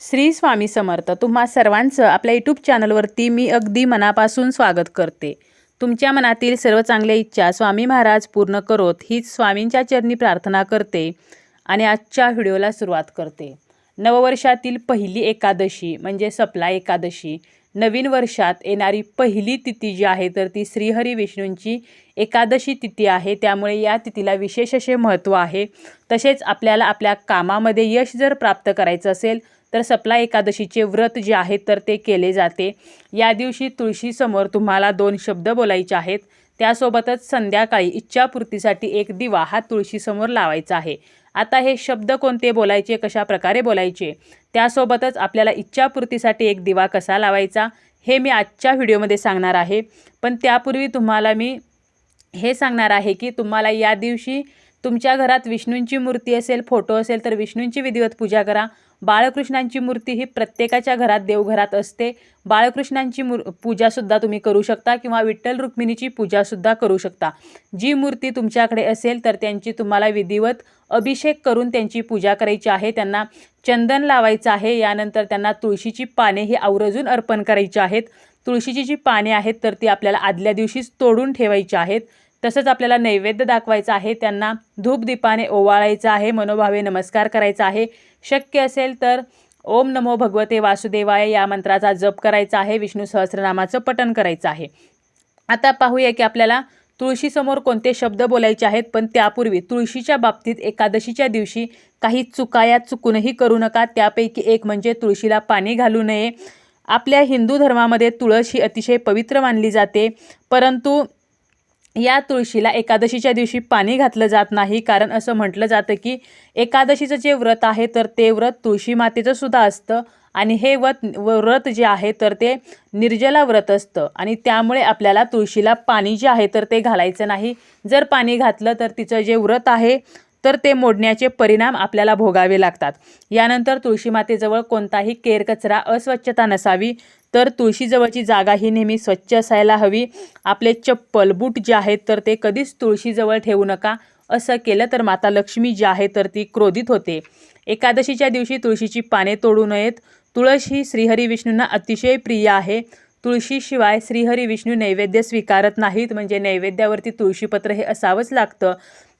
श्री स्वामी समर्थ तुम्हा सर्वांचं आपल्या यूट्यूब चॅनलवरती मी अगदी मनापासून स्वागत करते. तुमच्या मनातील सर्व चांगल्या इच्छा स्वामी महाराज पूर्ण करोत हीच स्वामींच्या चरणी प्रार्थना करते आणि आजच्या व्हिडिओला सुरुवात करते. नववर्षातील पहिली एकादशी म्हणजे सपला एकादशी. नवीन वर्षात येणारी पहिली तिथी जी आहे तर ती श्रीहरी विष्णूंची एकादशी तिथी आहे. त्यामुळे या तिथीला विशेष असे महत्त्व आहे. तसेच आपल्याला आपल्या कामामध्ये यश जर प्राप्त करायचं असेल तर सपला एकादशीचे व्रत जे आहे तर ते केले जाते. या दिवशी तुळशीसमोर तुम्हाला दोन शब्द बोलायचे आहेत. त्यासोबतच संध्याकाळी इच्छापूर्तीसाठी एक दिवा हा तुळशीसमोर लावायचा आहे. आता हे शब्द कोणते बोलायचे कशा प्रकारे बोलायचे? त्यासोबतच आपल्याला इच्छापूर्तीसाठी एक दिवा कसा लावायचा हे मी आजच्या व्हिडिओमध्ये सांगणार आहे. पण त्यापूर्वी तुम्हाला मी हे सांगणार आहे की तुम्हाला या दिवशी तुमच्या घरात विष्णूंची मूर्ती असेल फोटो असेल तर विष्णूंची विधिवत पूजा करा. बाळकृष्णांची मूर्ती ही प्रत्येकाच्या घरात देवघरात असते. बाळकृष्णांची मूर पूजासुद्धा तुम्ही करू शकता किंवा विठ्ठल रुक्मिणीची पूजासुद्धा करू शकता. जी मूर्ती तुमच्याकडे असेल तर त्यांची तुम्हाला विधिवत अभिषेक करून त्यांची पूजा करायची आहे. त्यांना चंदन लावायचं आहे. यानंतर त्यांना तुळशीची पाने ही आवर्जून अर्पण करायची आहेत. तुळशीची जी पाने आहेत तर ती आपल्याला आदल्या दिवशीच तोडून ठेवायची आहेत. तसंच आपल्याला नैवेद्य दाखवायचा आहे त्यांना धूपदीपाने ओवाळायचं आहे मनोभावे नमस्कार करायचा आहे. शक्य असेल तर ओम नमो भगवते वासुदेवाय या मंत्राचा जप करायचा आहे विष्णू सहस्रनामाचं पठण करायचं आहे. आता पाहूया की आपल्याला तुळशीसमोर कोणते शब्द बोलायचे आहेत पण त्यापूर्वी तुळशीच्या बाबतीत एकादशीच्या दिवशी काही चुकाया चुकूनही करू नका. त्यापैकी एक म्हणजे तुळशीला पाणी घालू नये. आपल्या हिंदू धर्मामध्ये तुळस ही अतिशय पवित्र मानली जाते परंतु या तुळशीला एकादशीच्या दिवशी पाणी घातलं जात नाही. कारण असं म्हटलं जातं की एकादशीचं जे व्रत आहे तर ते व्रत तुळशी मातेचं सुद्धा असतं. आणि हे व्रत व्रत जे आहे तर ते निर्जला व्रत असतं. आणि त्यामुळे आपल्याला तुळशीला पाणी जे आहे तर ते घालायचं नाही. जर पाणी घातलं तर तिचं जे व्रत आहे तर ते मोडण्याचे परिणाम आपल्याला भोगावे लागतात. यानंतर तुळशी मातेजवळ कोणताही केर कचरा अस्वच्छता नसावी तर तुळशीजवळची जागा ही नेहमी स्वच्छ असायला हवी. आपले चप्पल बूट जे आहेत तर ते कधीच तुळशीजवळ ठेवू नका. असं केलं तर माता लक्ष्मी जी आहे तर ती क्रोधित होते. एकादशीच्या दिवशी तुळशीची पाने तोडू नयेत. तुळस ही श्रीहरी विष्णूंना अतिशय प्रिय आहे. तुळशीशिवाय श्रीहरी विष्णू नैवेद्य स्वीकारत नाहीत म्हणजे नैवेद्यावरती तुळशीपत्र हे असावंच लागतं.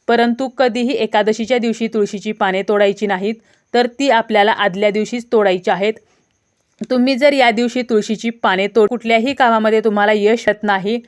परंतु कधीही एकादशीच्या दिवशी तुळशीची पाने तोडायची नाहीत तर ती आपल्याला आदल्या दिवशीच तोडायची आहेत. तुम्ही जर या दिवशी तुळशीची पाने तोड कुठल्याही कामामध्ये तुम्हाला यश येत नाही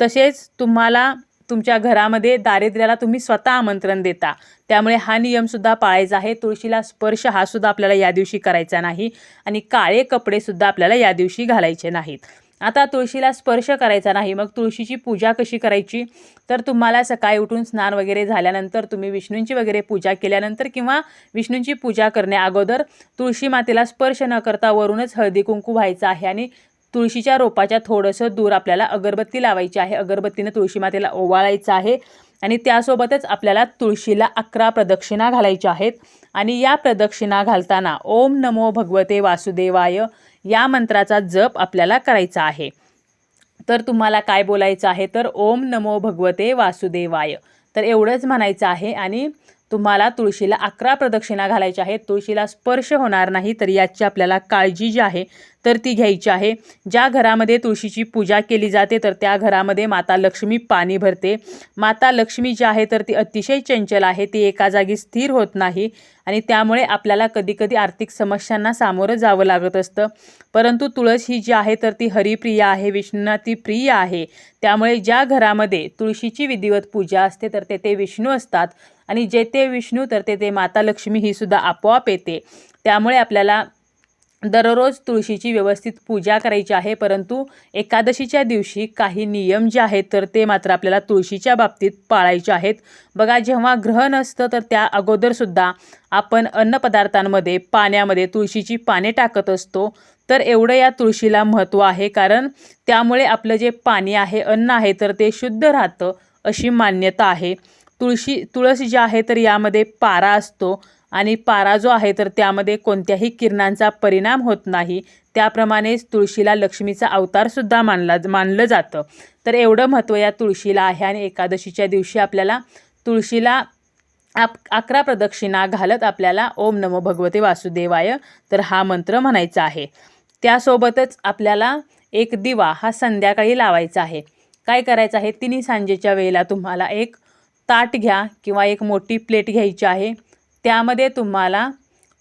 तसेच तुम्हाला तुमच्या घरामध्ये दारिद्र्याला तुम्ही स्वतः आमंत्रण देता. त्यामुळे हा नियमसुद्धा पाळायचा आहे. तुळशीला स्पर्श हा सुद्धा आपल्याला या दिवशी करायचा नाही आणि काळे कपडेसुद्धा आपल्याला या दिवशी घालायचे नाहीत. आता तुळशीला स्पर्श करायचा नाही मग तुळशीची पूजा कशी करायची? तर तुम्हाला सकाळी उठून स्नान वगैरे झाल्यानंतर तुम्ही विष्णूंची वगैरे पूजा केल्यानंतर किंवा विष्णूंची पूजा करण्या अगोदर तुळशी मातेला स्पर्श न करता वरूनच हळदी कुंकू व्हायचं आहे आणि तुळशीच्या रोपाच्या थोडंसं दूर आपल्याला अगरबत्ती लावायची आहे. अगरबत्तीनं तुळशी मातेला ओवाळायचं आहे आणि त्यासोबतच आपल्याला तुळशीला अकरा प्रदक्षिणा घालायच्या आहेत. आणि या प्रदक्षिणा घालताना ओम नमो भगवते वासुदेवाय. या मंत्राचा जप आपल्याला करायचा आहे. तर तुम्हाला काय बोलायचं आहे? तर ओम नमो भगवते वासुदेवाय. तर एवढंच म्हणायचं आहे आणि तुम्हाला तुळशीला अकरा प्रदक्षिणा घालायच्या आहेत. तुळशीला स्पर्श होणार नाही तर याची आपल्याला काळजी जी आहे तर ती घ्यायची आहे. ज्या घरामध्ये तुळशीची पूजा केली जाते तर त्या घरामध्ये माता लक्ष्मी पाणी भरते. माता लक्ष्मी जी आहे तर ती अतिशय चंचल आहे. ती एका जागी स्थिर होत नाही आणि त्यामुळे आपल्याला कधीकधी आर्थिक समस्यांना सामोरं जावं लागत असतं. परंतु तुळस ही जी आहे तर ती हरिप्रिय आहे विष्णूंना ती प्रिय आहे. त्यामुळे ज्या घरामध्ये तुळशीची विधिवत पूजा असते तर तेथे विष्णू असतात. आणि जेथे विष्णू तर तेथे माता लक्ष्मी ही सुद्धा आपोआप येते. त्यामुळे आपल्याला दररोज तुळशीची व्यवस्थित पूजा करायची आहे परंतु एकादशीच्या दिवशी काही नियम जे आहेत तर ते मात्र आपल्याला तुळशीच्या बाबतीत पाळायचे आहेत. बघा जेव्हा ग्रहण असतं तर त्या अगोदरसुद्धा आपण अन्नपदार्थांमध्ये पाण्यामध्ये तुळशीची पाने टाकत असतो. तर एवढं या तुळशीला महत्त्व आहे कारण त्यामुळे आपलं जे पाणी आहे अन्न आहे तर ते शुद्ध राहतं अशी मान्यता आहे. तुळशी तुळस जी आहे तर यामध्ये पारा असतो. आणि पारा जो आहे तर त्यामध्ये कोणत्याही किरणांचा परिणाम होत नाही. त्याप्रमाणेच तुळशीला लक्ष्मीचा अवतारसुद्धा मानला मानलं जातं. तर एवढं महत्त्व या तुळशीला आहे आणि एकादशीच्या दिवशी आपल्याला तुळशीला आप अकरा प्रदक्षिणा घालत आपल्याला ओम नमो भगवते वासुदेवाय तर हा मंत्र म्हणायचा आहे. त्यासोबतच आपल्याला एक दिवा हा संध्याकाळी लावायचा आहे. काय करायचं आहे? तिन्ही सांजेच्या वेळेला तुम्हाला एक ताट घ्या किंवा एक मोठी प्लेट घ्यायची आहे. त्यामध्ये तुम्हाला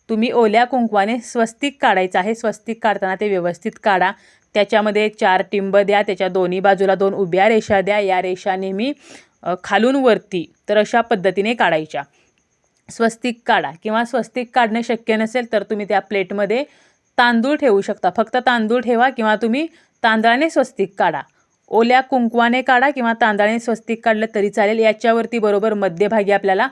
तुम्ही ओल्या कुंकवाने स्वस्तिक काढायचं आहे. स्वस्तिक काढताना ते व्यवस्थित काढा. त्याच्यामध्ये चार टिंब द्या. त्याच्या दोन्ही बाजूला दोन उभ्या रेषा द्या. या रेषा नेहमी खालून वरती तर अशा पद्धतीने काढायच्या. स्वस्तिक काढा. किंवा स्वस्तिक काढणे शक्य नसेल तर तुम्ही त्या प्लेटमध्ये तांदूळ ठेवू शकता. फक्त तांदूळ ठेवा किंवा तुम्ही तांदळाने स्वस्तिक काढा. ओल्या कुंकवाने काढा किंवा तांदळाने स्वस्तिक काढलं तरी चालेल. याच्यावरती बरोबर मध्यभागी आपल्याला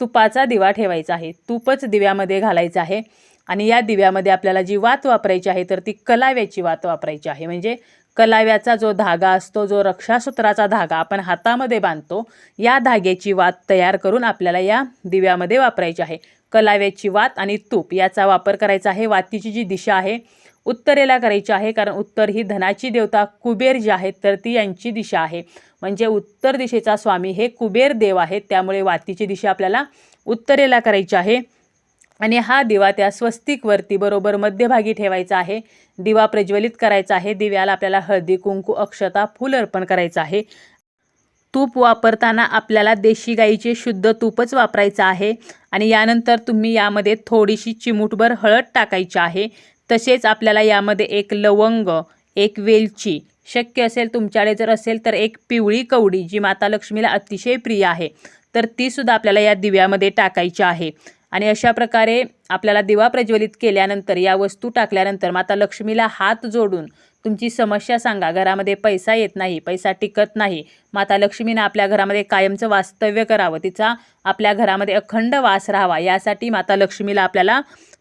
तुपाचा दिवा ठेवायचा आहे. तूपच दिव्यामध्ये घालायचं आहे. आणि या दिव्यामध्ये आपल्याला जी वात वापरायची आहे तर ती कलाव्याची वात वापरायची आहे. म्हणजे कलाव्याचा जो धागा असतो जो रक्षासूत्राचा धागा आपण हातामध्ये बांधतो या धाग्याची वात तयार करून आपल्याला या दिव्यामध्ये वापरायची आहे. कलाव्याची वात आणि तूप याचा वापर करायचा आहे. वातीची जी दिशा आहे उत्तरेला करायची आहे कारण उत्तर ही धनाची देवता कुबेर जी आहेत तर ती यांची दिशा आहे. म्हणजे उत्तर दिशेचा स्वामी हे कुबेर देव आहेत त्यामुळे वातीची दिशा आपल्याला उत्तरेला करायची आहे. आणि हा दिवा त्या स्वस्तिकवरती बरोबर मध्यभागी ठेवायचा आहे. दिवा प्रज्वलित करायचा आहे. दिव्याला आपल्याला हळदी कुंकू अक्षता फूल अर्पण करायचं आहे. तूप वापरताना आपल्याला देशी गाईचे शुद्ध तूपच वापरायचं आहे. आणि यानंतर तुम्ही यामध्ये थोडीशी चिमूटभर हळद टाकायची आहे. तसेच आपल्याला यामध्ये एक लवंग एक वेलची शक्य असेल तुमच्याकडे जर असेल तर एक पिवळी कवडी जी माता लक्ष्मीला अतिशय प्रिय आहे तर तीसुद्धा आपल्याला या दिव्यामध्ये टाकायची आहे. आणि अशा प्रकारे आपल्याला दिवा प्रज्वलित केल्यानंतर या वस्तू टाकल्यानंतर माता लक्ष्मीला हात जोडून तुमची समस्या सांगा. घरामध्ये पैसा येत नाही पैसा टिकत नाही. माता लक्ष्मीनं आपल्या घरामध्ये कायमचं वास्तव्य करावं. तिचा आपल्या घरामध्ये अखंड वास राहावा. यासाठी माता लक्ष्मीला आपल्याला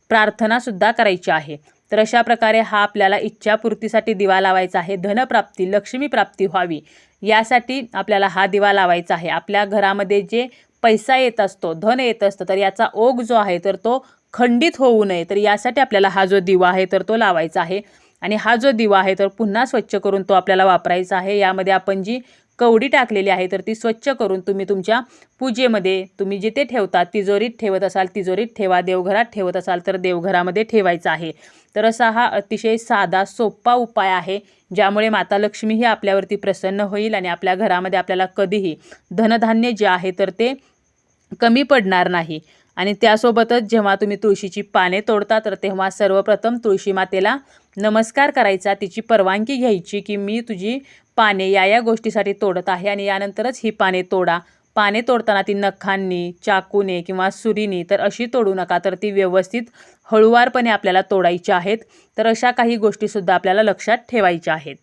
प्रार्थनासुद्धा करायची आहे. तर अशा प्रकारे हा आपल्याला इच्छापूर्तीसाठी दिवा लावायचा आहे. धनप्राप्ती लक्ष्मी प्राप्ती व्हावी यासाठी आपल्याला हा दिवा लावायचा आहे. आपल्या घरामध्ये जे पैसा येत असतो धन येत असतं तर याचा ओघ जो आहे तर तो खंडित होऊ नये. तर यासाठी आपल्याला हा जो दिवा आहे तर तो लावायचा आहे. आणि हा जो दिवा आहे तर पुन्हा स्वच्छ करून तो आपल्याला वापरायचा आहे. यामध्ये आपण जी कवडी टाकलेली आहे तर ती स्वच्छ करून तुम्ही तुमच्या पूजेमध्ये तुम्ही जिथे ठेवता तिजोरीत ठेवत असाल तिजोरीत ठेवा देवघरात ठेवत असाल तर देवघरामध्ये ठेवायचा आहे. तर असा हा अतिशय साधा सोपा उपाय आहे ज्यामुळे माता लक्ष्मी ही आपल्यावरती प्रसन्न होईल आणि आपल्या घरामध्ये आपल्याला कधीही धनधान्य जे आहे तर ते कमी पडणार नाही. आणि त्यासोबतच जेव्हा तुम्ही तुळशीची पाने तोडता तर तेव्हा सर्वप्रथम तुळशी मातेला नमस्कार करायचा तिची परवानगी घ्यायची की मी तुझी पाने या या गोष्टीसाठी तोडत आहे आणि यानंतरच ही पाने तोडा. पाने तोडताना ती नखांनी चाकूने किंवा सुरीने तर अशी तोडू नका तर ती व्यवस्थित हळुवारपणे आपल्याला तोडायची आहेत. तर अशा काही गोष्टीसुद्धा आपल्याला लक्षात ठेवायच्या आहेत.